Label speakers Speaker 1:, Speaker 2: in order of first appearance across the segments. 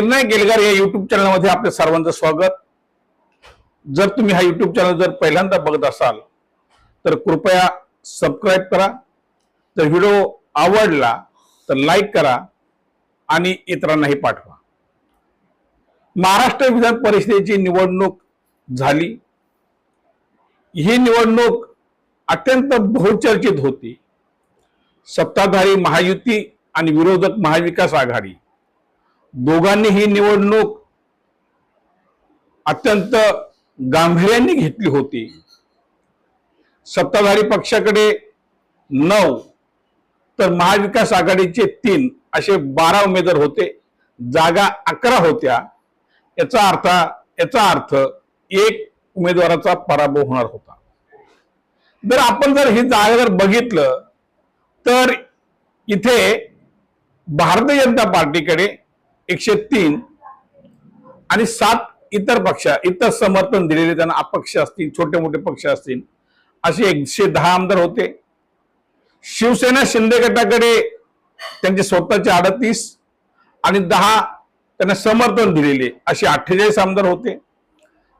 Speaker 1: निर्णय गेलगार या युट्यूब चॅनलमध्ये आपल्या सर्वांचं स्वागत. जर तुम्ही हा युट्यूब चॅनल जर पहिल्यांदा बघत असाल तर कृपया सबस्क्राईब करा. जर व्हिडिओ आवडला तर लाईक करा आणि इतरांनाही पाठवा. महाराष्ट्र विधान परिषदेची निवडणूक झाली. ही निवडणूक अत्यंत बहुचर्चित होती. सत्ताधारी महायुती आणि विरोधक महाविकास आघाडी. दोघांनी ही निवडणूक अत्यंत गांभीर्याने घेतली होती. सत्ताधारी पक्षाकडे नऊ तर महाविकास आघाडीचे तीन असे बारा उमेदवार होते. जागा अकरा होत्या. याचा अर्थ याचा अर्थ एक उमेदवाराचा पराभव होणार होता. जर आपण जर ही जागा जर बघितलं तर इथे भारतीय जनता पार्टीकडे एकशे तीन आणि सात इतर पक्ष इतर समर्थन दिलेले त्यांना अपक्ष असतील छोटे मोठे पक्ष असतील. असे एकशे दहा आमदार होते. शिवसेना शिंदे गटाकडे त्यांचे स्वतःचे अडतीस आणि दहा त्यांना समर्थन दिलेले असे अठ्ठेचाळीस आमदार होते.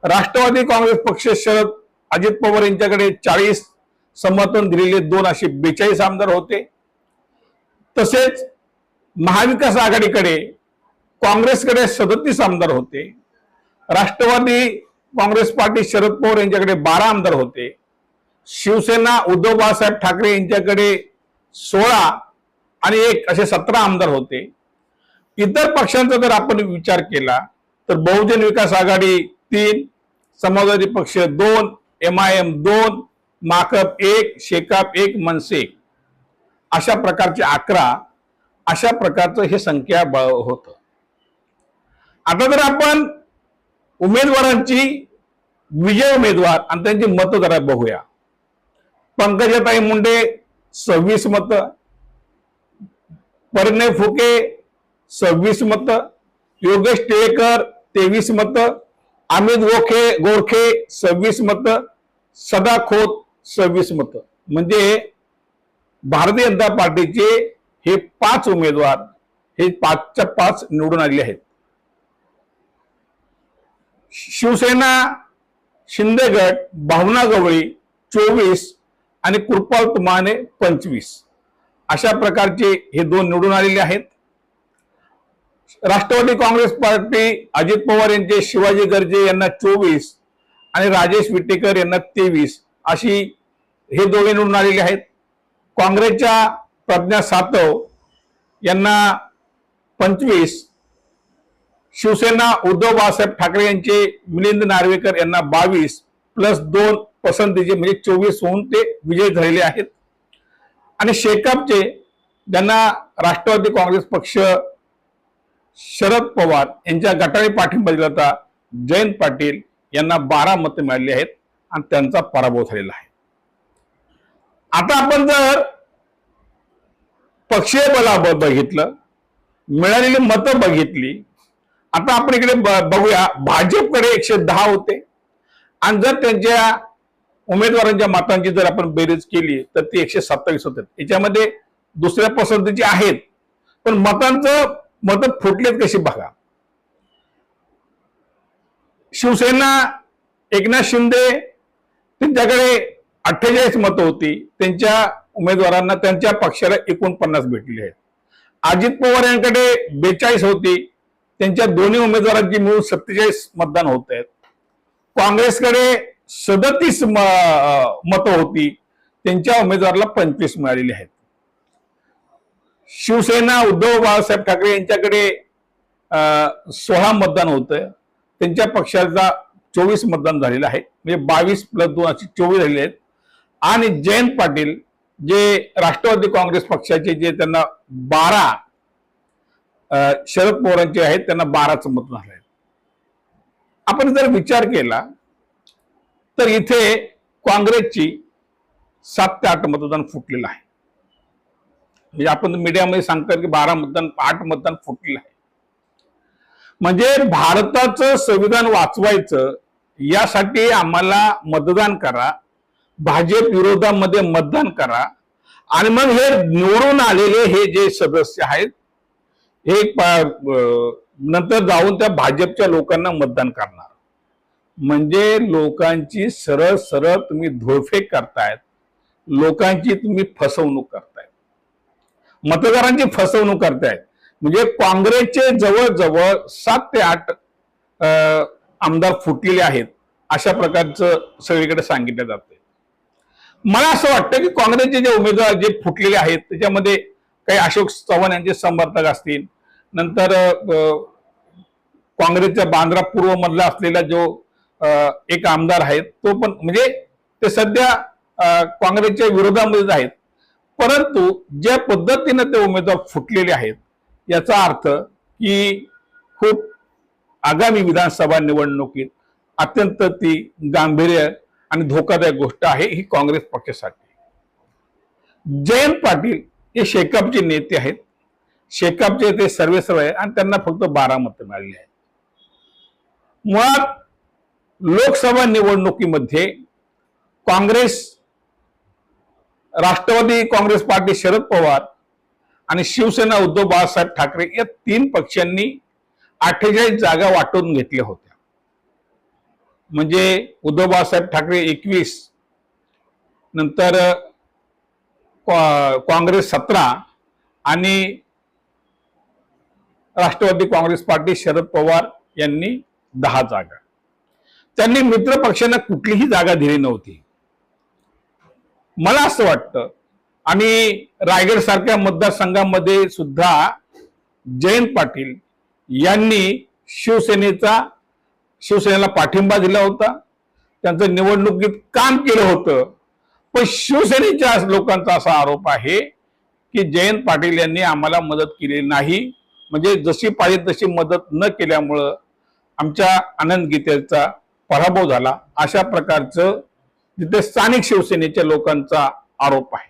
Speaker 1: राष्ट्रवादी काँग्रेस पक्ष शरद अजित पवार यांच्याकडे चाळीस समर्थन दिलेले दोन असे बेचाळीस आमदार होते. तसेच महाविकास आघाडीकडे काँग्रेसकडे सदतीस आमदार होते. राष्ट्रवादी काँग्रेस पार्टी शरद पवार यांच्याकडे बारा आमदार होते. शिवसेना उद्धव बाळासाहेब ठाकरे यांच्याकडे सोळा आणि एक असे सतरा आमदार होते. इतर पक्षांचा जर आपण विचार केला तर बहुजन विकास आघाडी तीन समाजवादी पक्ष दोन एम आय एम दोन माकप एक शेकाप एक मनसे अशा प्रकारचे अकरा अशा प्रकारचं हे संख्या होतं. आता जर आपण उमेदवारांची विजय उमेदवार आणि त्यांची मतं जरा बघूया. पंकजाताई मुंडे सव्वीस मत परिणय फुके सव्वीस मत योगेश टिळेकर तेवीस मत अमित गोखे गोरखे सव्वीस मत सदा खोत सव्वीस मत. म्हणजे भारतीय जनता पार्टीचे हे पाच उमेदवार हे पाचच्या पाच निवडून आले आहेत. शिवसेना शिंदेगड भावना गवळी चोवीस आणि कृपाल तुमाने पंचवीस. अशा प्रकारचे हे दोन निवडून आलेले आहेत. राष्ट्रवादी काँग्रेस पार्टी अजित पवार यांचे शिवाजी गर्जे यांना चोवीस आणि राजेश विटेकर यांना तेवीस अशी हे दोघे निवडून आलेले आहेत. काँग्रेसच्या प्रज्ञा सातव यांना पंचवीस शिवसेना उद्धव बाळासाहेब ठाकरे यांचे मिलिंद नार्वेकर यांना बावीस प्लस दोन पसंतीचे म्हणजे चोवीस होऊन ते विजयी झालेले आहेत. आणि शेकापचे ज्यांना राष्ट्रवादी काँग्रेस पक्ष शरद पवार यांच्या गटाने पाठिंबा दिला होता जयंत पाटील यांना बारा मतं मिळाली आहेत आणि त्यांचा पराभव झालेला आहे. आता आपण जर पक्षीय बला बघितलं मिळालेली मतं बघितली आता आपण इकडे बघूया. भाजपकडे एकशे दहा होते. आणि जर त्यांच्या उमेदवारांच्या मतांची जर आपण बेरीज केली तर ती एकशे सत्तावीस होते. याच्यामध्ये दुसऱ्या पसंतीची आहेत. पण मतांचं मत फुटलेत कशी बघा. शिवसेना एकनाथ शिंदे त्यांच्याकडे अठ्ठेचाळीस मतं होती. त्यांच्या उमेदवारांना त्यांच्या पक्षाला एकोणपन्नास भेटली आहेत. अजित पवार यांकडे बेचाळीस होती. त्यांच्या दोन्ही उमेदवारांची मिळून सत्तेचाळीस मतदान होत आहेत. काँग्रेसकडे सदतीस मतं होती. त्यांच्या उमेदवाराला पंचवीस मिळालेली आहेत. शिवसेना उद्धव बाळासाहेब ठाकरे यांच्याकडे सोळा मतदान होतं त्यांच्या पक्षाचा चोवीस मतदान झालेलं आहे. म्हणजे बावीस प्लस दोन असे चोवीस झालेले आहेत. आणि जयंत पाटील जे राष्ट्रवादी काँग्रेस पक्षाचे जे त्यांना बारा शरद पवारांचे आहेत त्यांना बाराच मत झालं आहे आपण जर विचार केला तर इथे काँग्रेसची सात ते आठ मतदान फुटलेलं आहे. म्हणजे आपण मीडियामध्ये सांगतात की बारा मतदान आठ मतदान फुटलेलं आहे. म्हणजे भारताचं संविधान वाचवायचं यासाठी आम्हाला मतदान करा भाजप विरोधामध्ये मतदान करा आणि मग हे निवडून आलेले हे जे सदस्य आहेत हे नंतर जाऊन त्या भाजपच्या लोकांना मतदान करणार. म्हणजे लोकांची सरळ सरळ तुम्ही धोळफेक करतायत. लोकांची तुम्ही फसवणूक करतायत. मतदारांची फसवणूक करतायत. म्हणजे काँग्रेसचे जवळजवळ सात ते आठ अं, आमदार फुटलेले आहेत अशा प्रकारचं सगळीकडे सांगितलं जाते मला असं वाटतं की काँग्रेसचे जे उमेदवार जे फुटलेले आहेत त्याच्यामध्ये काही अशोक चव्हाण यांचे समर्थक असतील नंतर काँग्रेसच्या बांद्रा पूर्व मधला असलेला जो एक आमदार आहे तो पण म्हणजे ते सध्या काँग्रेसच्या विरोधामध्येच आहेत. परंतु ज्या पद्धतीनं ते उमेदवार फुटलेले आहेत याचा अर्थ की खूप आगामी विधानसभा निवडणुकीत अत्यंत ती गांभीर्य आणि धोकादायक गोष्ट आहे ही काँग्रेस पक्षासाठी. जयंत पाटील हे शेकापचे नेते आहेत. शेकापचे ते सर्वे सर्व आहे. आणि त्यांना फक्त बारा मतं मिळाली आहेत. मुळात लोकसभा निवडणुकीमध्ये Congress Rashtravadi Congress party Sharad Pawar आणि शिवसेना उद्धव बाळासाहेब ठाकरे या तीन पक्षांनी अठ्ठेचाळीस जागा वाटून घेतल्या होत्या. म्हणजे उद्धव बाळासाहेब ठाकरे एकवीस नंतर काँग्रेस सतरा आणि राष्ट्रवादी काँग्रेस पार्टी शरद पवार यांनी दहा जागा. त्यांनी मित्र पक्षांना कुठलीही जागा दिली नव्हती. मला असं वाटतं आणि रायगड सारख्या मतदारसंघामध्ये सुद्धा जयंत पाटील यांनी शिवसेनेचा शिवसेनेला पाठिंबा दिला होता. त्यांचं निवडणुकीत काम केलं होतं. पण शिवसेनेच्या लोकांचा असा आरोप आहे की जयंत पाटील यांनी आम्हाला मदत केली नाही. म्हणजे जशी पाहिजे तशी मदत न केल्यामुळं आमच्या आनंद गीतेचा पराभव झाला. अशा प्रकारचं तिथे स्थानिक शिवसेनेच्या लोकांचा आरोप आहे.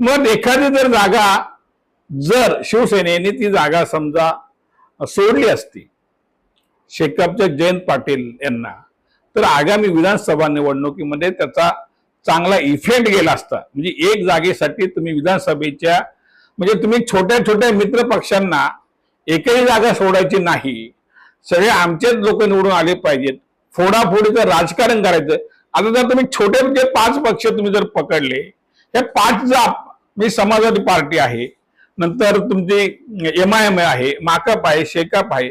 Speaker 1: मग एखादी जर जागा जर शिवसेनेने ती जागा समजा सोडली असती शेकअपच्या जयंत पाटील यांना तर आगामी विधानसभा निवडणुकीमध्ये त्याचा चांगला इफेक्ट गेला असता. म्हणजे एक जागेसाठी तुम्ही विधानसभेच्या म्हणजे तुम्ही छोट्या छोट्या मित्र पक्षांना एकही जागा सोडायची नाही. सगळे आमचेच लोक निवडून आले पाहिजेत. फोडाफोडीचं राजकारण करायचं. आता जर तुम्ही छोटे जे पाच पक्ष तुम्ही जर पकडले हे पाच जा मी समाजवादी पार्टी आहे. नंतर तुमची एम आय एम आहे माकप आहे शेकाप आहे.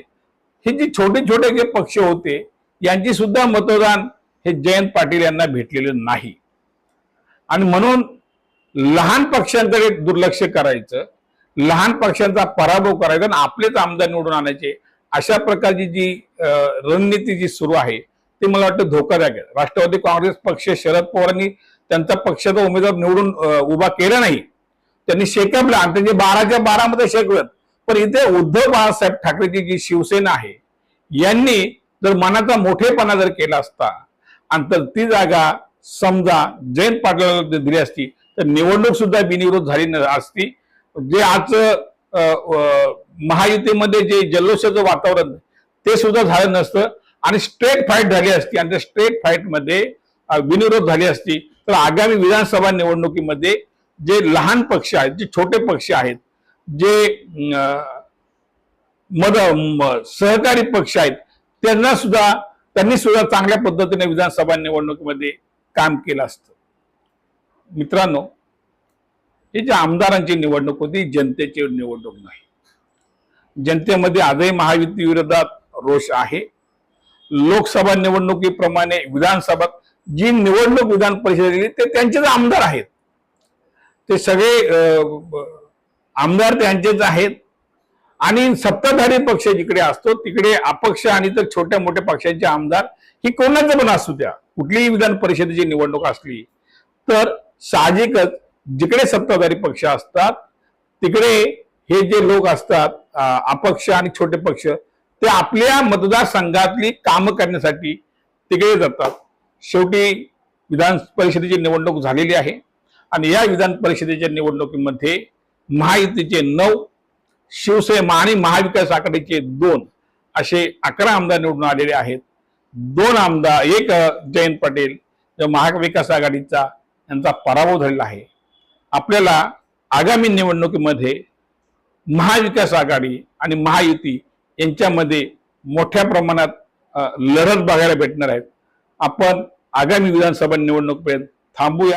Speaker 1: हे जे छोटे छोटे जे पक्ष होते यांची सुद्धा मतदान हे जयंत पाटील यांना भेटलेलं नाही. आणि म्हणून लहान पक्षांकडे दुर्लक्ष करायचं लहान पक्षांचा पराभव करायचा आणि आपलेच आमदार निवडून आणायचे अशा प्रकारची जी अं, रणनीती जी सुरू आहे ती मला वाटतं धोकादायक आहे. राष्ट्रवादी काँग्रेस पक्ष शरद पवारांनी त्यांचा पक्षाचा उमेदवार निवडून उभा केला नाही. त्यांनी शेकपला आणि त्यांनी बाराच्या बारामध्ये शेकवत पण इथे उद्धव बाळासाहेब ठाकरेची जी शिवसेना आहे यांनी जर मनाचा मोठेपणा जर केला असता आणि तर ती जागा समजा जयंत पाटलाला जर दिली असती तर निवडणूक सुद्धा बिनविरोध झाली न- असती. जे आज महायुतीमध्ये जे जल्लोषाचं वातावरण ते सुद्धा झालं नसतं. आणि स्ट्रेट फाईट झाली असती. आणि त्या स्ट्रेट फाईटमध्ये बिनविरोध झाली असती. तर आगामी विधानसभा निवडणुकीमध्ये जे लहान पक्ष आहेत जे छोटे पक्ष आहेत जे मद सहकारी पक्ष आहेत त्यांना सुद्धा त्यांनी सुद्धा चांगल्या पद्धतीने विधानसभा निवडणुकीमध्ये काम केलं असतं. मित्रांनो ही जी आमदारांची निवडणूक होती जनतेची निवडणूक नाही. जनतेमध्ये आजही महायुती विरोधात रोष आहे. लोकसभा निवडणुकीप्रमाणे विधानसभा जी निवडणूक विधान परिषदेली ते त्यांचेच आमदार आहेत. ते सगळे आमदार त्यांचेच आहेत. आणि सत्ताधारी पक्ष जिकडे असतो तिकडे अपक्ष आणि तर छोट्या मोठ्या पक्षांचे आमदार ही कोणाचं पण असू द्या कुठलीही विधान परिषदेची निवडणूक असली तर साहजिकच जिकडे सत्ताधारी पक्ष असतात तिकडे हे जे लोक असतात अपक्ष आणि छोटे पक्ष ते आपल्या मतदारसंघातली कामं करण्यासाठी तिकडे जातात. शेवटी विधान परिषदेची निवडणूक झालेली आहे आणि या विधान परिषदेच्या निवडणुकीमध्ये महायुतीचे नऊ शिवसेना आणि महाविकास आघाडीचे दोन असे अकरा आमदार निवडून आलेले आहेत. दोन आमदार एक जयंत पटेल महाविकास आघाडीचा यांचा पराभव झालेला आहे. आपल्याला आगामी निवडणुकीमध्ये महाविकास आघाडी आणि महायुती यांच्यामध्ये मोठ्या प्रमाणात लढत बघायला भेटणार आहेत. आपण आगामी विधानसभा निवडणुकीपर्यंत थांबूया.